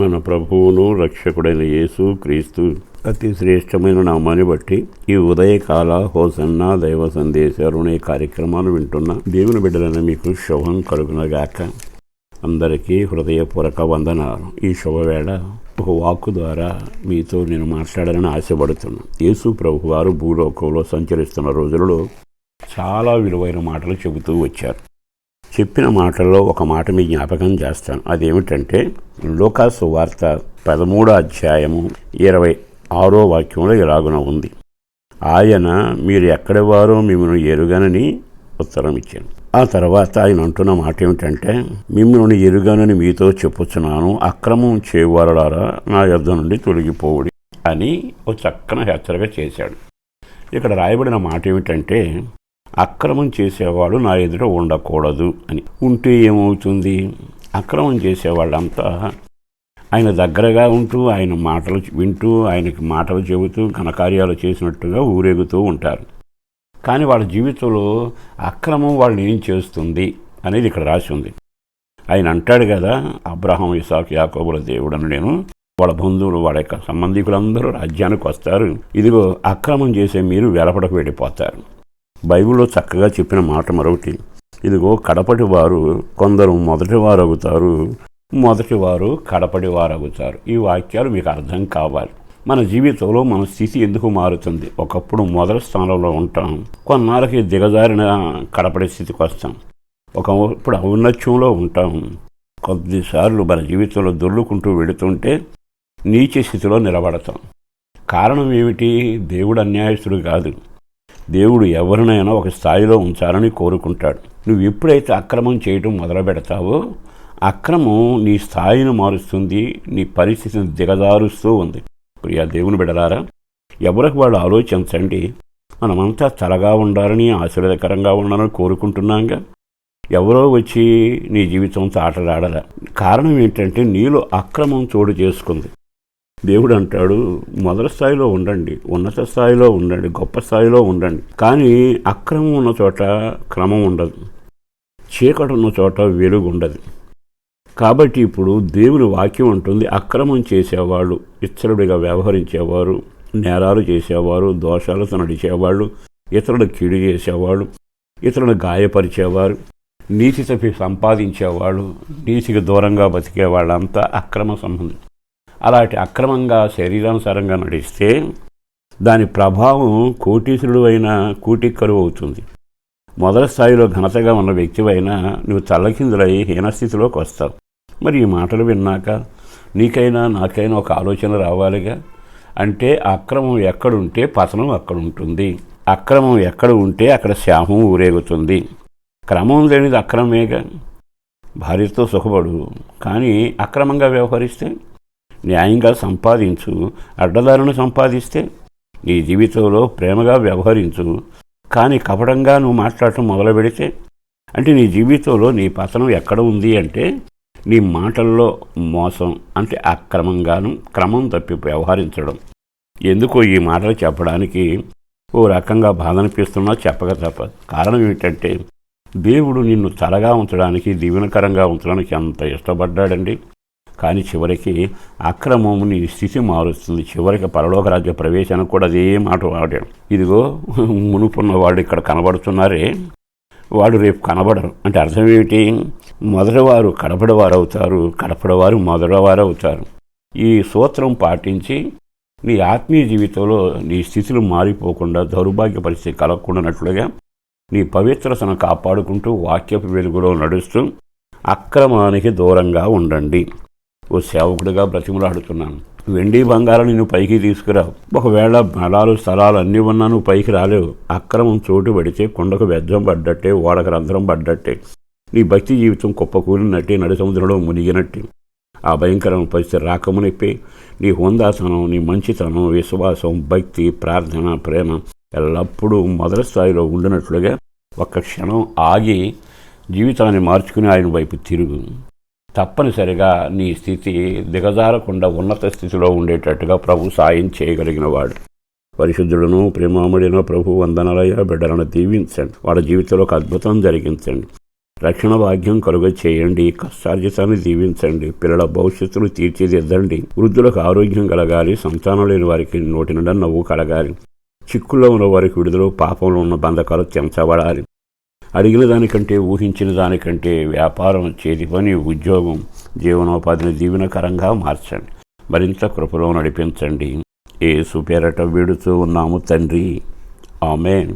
మన ప్రభువును రక్షకుడైన యేసు క్రీస్తు అతి శ్రేష్టమైన నామాన్ని బట్టి ఈ ఉదయకాల హోసన్న దైవ సందేశాలు అనే కార్యక్రమాలు వింటున్న దేవుని బిడ్డలైన మీకు శుభం కలుగునగాక. అందరికీ హృదయపూర్వక వందనాలు. ఈ శుభవేళ ఒక వాక్కు ద్వారా మీతో నేను మాట్లాడాలని ఆశపడుతున్నాను యేసు ప్రభు వారు భూలోకంలో సంచరిస్తున్న రోజులలో చాలా విలువైన మాటలు చెబుతూ వచ్చారు. చెప్పిన మాటల్లో ఒక మాట మీ జ్ఞాపకం చేస్తాను. అదేమిటంటే లోకాసు వార్త పదమూడో అధ్యాయము ఇరవై ఆరో వాక్యంలో ఇలాగున ఉంది. ఆయన మీరు ఎక్కడి వారో మిమ్మల్ని ఎరుగనని ఉత్తరం ఇచ్చాను. ఆ తర్వాత ఆయన అంటున్న మాట ఏమిటంటే మిమ్మల్ని ఎరుగనని మీతో చెప్పుచున్నాను. అక్రమం చేయవారలారా నా యుద్ధం నుండి తొలగిపోవుడి అని ఒక చక్కన హెచ్చరిక చేశాడు. ఇక్కడ రాయబడిన మాట ఏమిటంటే అక్రమం చేసేవాడు నా ఎదుట ఉండకూడదు అని. ఉంటే ఏమవుతుంది? అక్రమం చేసేవాళ్ళంతా ఆయన దగ్గరగా ఉంటూ ఆయన మాటలు వింటూ ఆయనకి మాటలు చెబుతూ ఘనకార్యాలు చేసినట్టుగా ఊరేగుతూ ఉంటారు. కానీ వాళ్ళ జీవితంలో అక్రమం వాళ్ళని ఏం చేస్తుంది అనేది ఇక్కడ రాసి ఉంది. ఆయన అంటాడు కదా అబ్రహం ఇసాక్ యాకోబుల దేవుడని నేను వాళ్ళ బంధువులు వాళ్ళ యొక్క సంబంధికులందరూ రాజ్యానికి వస్తారు. ఇదిగో అక్రమం చేసే మీరు వెలపడకు వెళ్ళిపోతారు. బైబిల్లో చక్కగా చెప్పిన మాట మరొకటి. ఇదిగో కడపటి వారు కొందరు మొదటి వారు అవుతారు మొదటి వారు కడపటి వారు అవుతారు ఈ వాక్యాలు మీకు అర్థం కావాలి. మన జీవితంలో మన స్థితి ఎందుకు మారుతుంది? ఒకప్పుడు మొదటి స్థానంలో ఉంటాం కొన్నాళ్ళకి దిగజారిన కడపడి స్థితికి వస్తాం. ఒకప్పుడు ఔన్నత్యంలో ఉంటాం. కొద్దిసార్లు మన జీవితంలో దొర్లుకుంటూ వెళుతుంటే నీచ స్థితిలో నిలబడతాం. కారణం ఏమిటి? దేవుడు అన్యాయస్తుడు కాదు. దేవుడు ఎవరినైనా ఒక స్థాయిలో ఉంచాలని కోరుకుంటాడు. నువ్వు ఎప్పుడైతే అక్రమం చేయటం మొదలు పెడతావో అక్రమం నీ స్థాయిని మారుస్తుంది నీ పరిస్థితిని దిగజారుస్తూ ఉంది. ప్రియా దేవుని బిడలారా ఎవరికి వాళ్ళు ఆలోచించండి మనమంతా చల్లగా ఉండాలని ఆశీర్వదకరంగా ఉండాలని కోరుకుంటున్నాంగా? ఎవరో వచ్చి నీ జీవితంతో ఆటలాడరా. కారణం ఏంటంటే నీలో అక్రమం చోటు చేసుకుంది. దేవుడు అంటాడు మొదటి స్థాయిలో ఉండండి ఉన్నత స్థాయిలో ఉండండి గొప్ప స్థాయిలో ఉండండి. కానీ అక్రమం ఉన్న చోట క్రమం ఉండదు. చీకటి ఉన్న చోట వెలుగు ఉండదు కాబట్టి ఇప్పుడు దేవుని వాక్యం ఉంటుంది అక్రమం చేసేవాళ్ళు ఇతరుడిగా వ్యవహరించేవారు నేరాలు చేసేవారు దోషాలతో నడిచేవాళ్ళు ఇతరులు కీడు చేసేవాళ్ళు ఇతరులను గాయపరిచేవారు నీతి తప్పి సంపాదించేవాళ్ళు నీతికి దూరంగా బతికే వాళ్ళంతా అక్రమ సంబంధం అలాంటి అక్రమంగా శరీరానుసారంగా నడిస్తే దాని ప్రభావం కోటీసుడు అయిన కరువు అవుతుంది. మొదటి స్థాయిలో ఘనతగా ఉన్న వ్యక్తివైనా నువ్వు తల్లకిందులై హీనస్థితిలోకి వస్తావు. మరి ఈ మాటలు విన్నాక నీకైనా నాకైనా ఒక ఆలోచన రావాలిగా? అంటే అక్రమం ఎక్కడుంటే పతనం అక్కడ ఉంటుంది అక్రమం ఎక్కడ ఉంటే అక్కడ శామం ఊరేగుతుంది. క్రమం లేనిది అక్రమేగా భార్యతో సుఖపడు కానీ అక్రమంగా వ్యవహరిస్తే న్యాయంగా సంపాదించు అడ్డదారును సంపాదిస్తే నీ జీవితంలో ప్రేమగా వ్యవహరించు. కానీ కపటంగా నువ్వు మాట్లాడటం మొదలు పెడితే అంటే నీ జీవితంలో నీ పతనం ఎక్కడ ఉంది అంటే నీ మాటల్లో మోసం అంటే అక్రమంగాను క్రమం తప్పి వ్యవహరించడం. ఎందుకో ఈ మాటలు చెప్పడానికి ఓ రకంగా బాధ అనిపిస్తున్నా చెప్పక తప్పదు కారణం ఏమిటంటే దేవుడు నిన్ను తలగా ఉంచడానికి దీవెనకరంగా ఉంచడానికి ఎంత ఇష్టపడ్డాడండి? కానీ చివరికి అక్రమముని స్థితి మారుస్తుంది. చివరికి పరలోకరాజ్య ప్రవేశానికి కూడా అదే మాట వాడాడు. ఇదిగో మునుపున్న వాళ్ళు ఇక్కడ కనబడుతున్నారే. వాడు రేపు కనబడరు. అంటే అర్థం ఏమిటి? మొదటివారు కడపడవారు అవుతారు కడపడవారు మొదటివారు అవుతారు ఈ సూత్రం పాటించి నీ ఆత్మీయ జీవితంలో నీ స్థితులు మారిపోకుండా దౌర్భాగ్య పరిస్థితి కలగకుండానట్లుగా నీ పవిత్రతను కాపాడుకుంటూ వాక్యపు వెలుగులో నడుస్తూ అక్రమానికి దూరంగా ఉండండి. ఓ సేవకుడిగా బ్రతిమలాడుతున్నాను. వెండి బంగారాలు నిన్ను పైకి తీసుకురావు. ఒకవేళ బలాలు స్థలాలు అన్నీ ఉన్నా నువ్వు పైకి రాలేవు. అక్రమం చోటు పడితే కొండకు వ్యర్థం పడ్డట్టే ఓడకు రంధ్రం పడ్డట్టే. నీ భక్తి జీవితం కుప్పకూలినట్టే నడి సముద్రంలో మునిగినట్టే. ఆ భయంకరమైన పరిస్థితి రాకమునిప్పి నీ హోందాసనం నీ మంచితనం విశ్వాసం భక్తి ప్రార్థన ప్రేమ ఎల్లప్పుడూ మొదటి స్థాయిలో ఉండినట్లుగా ఒక్క క్షణం ఆగి జీవితాన్ని మార్చుకుని ఆయన వైపు తిరుగు. తప్పనిసరిగా నీ స్థితి దిగజారకుండా ఉన్నత స్థితిలో ఉండేటట్టుగా ప్రభు సాయం చేయగలిగిన వాడు పరిశుద్ధులను ప్రేమాముడిన ప్రభు వందనాలయ బిడ్డలను దీవించండి. వాళ్ళ జీవితంలో ఒక అద్భుతం జరిగించండి. రక్షణ భాగ్యం కలుగ చేయండి. కష్టార్జితాన్ని దీవించండి. పిల్లల భవిష్యత్తును తీర్చిదిద్దండి. వృద్ధులకు ఆరోగ్యం కలగాలి. సంతానం లేని వారికి నోటి నిండా నవ్వు కలగాలి. చిక్కుల్లో ఉన్న వారికి విడుదల పాపంలో ఉన్న బంధకాలు తెంచబడాలి అడిగిన దానికంటే ఊహించిన దానికంటే వ్యాపారం చేతి పని ఉద్యోగం జీవనోపాధిని దీవెనకరంగా మార్చండి. మరింత కృపలో నడిపించండి. ఏ సుపేరట వీడుతూ ఉన్నాము తండ్రి. ఆమెన్.